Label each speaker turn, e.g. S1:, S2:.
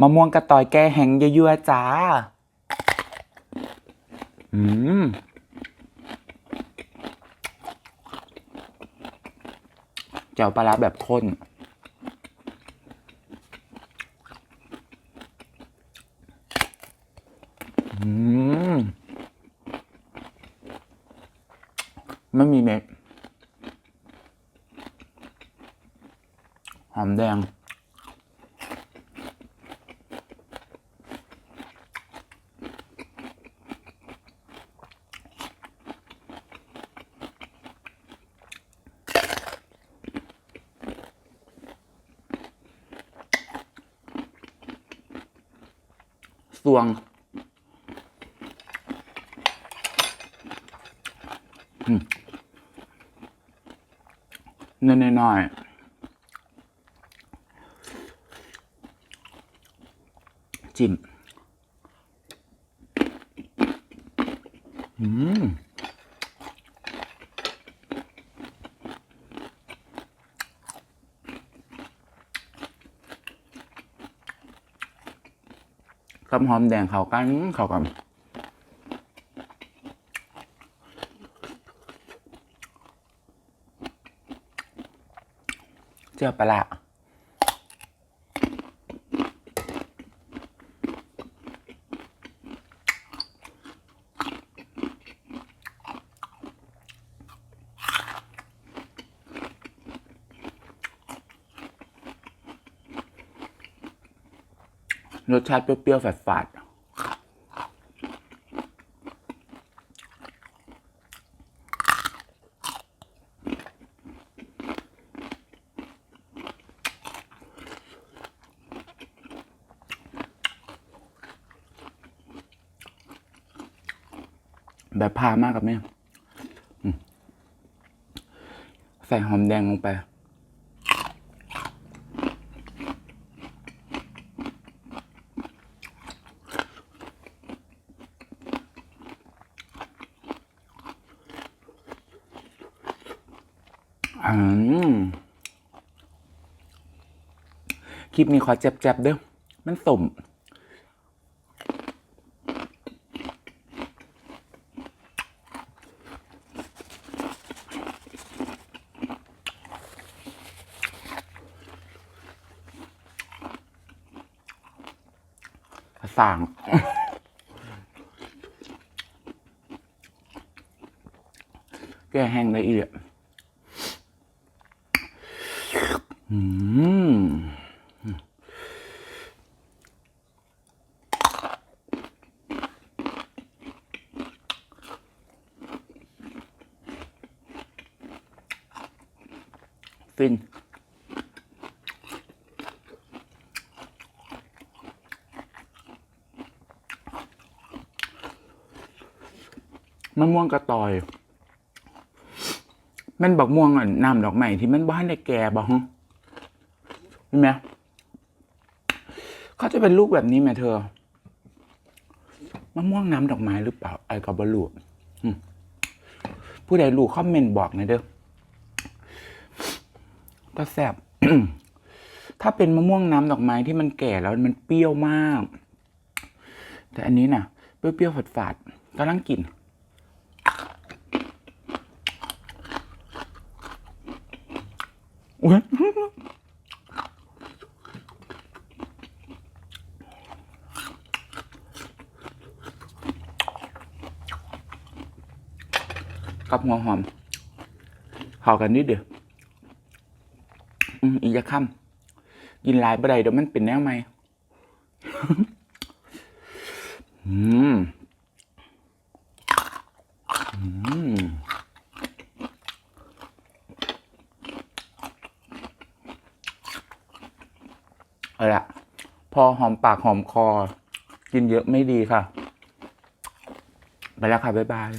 S1: มะม่วงกระตอยแก้แห้งยั่วๆจ้า อืม แจ่วปลาร้าแบบข้น อืม ไม่มีเม็ดหอมแดง สวงเน้นๆหน่อยจิ้มอืม กับหอมแดงเข้ากันเข้ากันเจียวปลา รสชาติเปรี้ยวๆ ฝาดๆแบบพามากกับแม่ใส่หอมแดงลงไป คลิปนี้ขอเจ็บๆเด้อ มันสมสั่งแก้แห้งได้อีก อืมฟินมะม่วงกระตอยมันบอกม่วงอะน้ำดอกไม้ที่มันบ้านได้แก่บอก เห็นไหมเขาจะเป็นลูกแบบนี้ไหมเธอมะม่วงน้ำดอกไม้หรือเปล่า ไอ้กับบลูอืมผู้ใดรู้คอมเมนต์บอกหน่อยเด้อก็แซบถ้าเป็นมะม่วงน้ำดอกไม้ที่มันแก่แล้วมันเปรี้ยวมาก แต่อันนี้น่ะ เปรี้ยวๆฝาดๆกำลังกินอุ๊ย กับหัวหอมเข้ากันนิดเดียวอีกจะค่ำกินลายบ่ไดเดี๋ยวมันเป็นแนวไหมอืมอืมเอาละพอหอมปากหอมคอ กินเยอะไม่ดีค่ะ ไปแล้วค่ะ บ๊ายบาย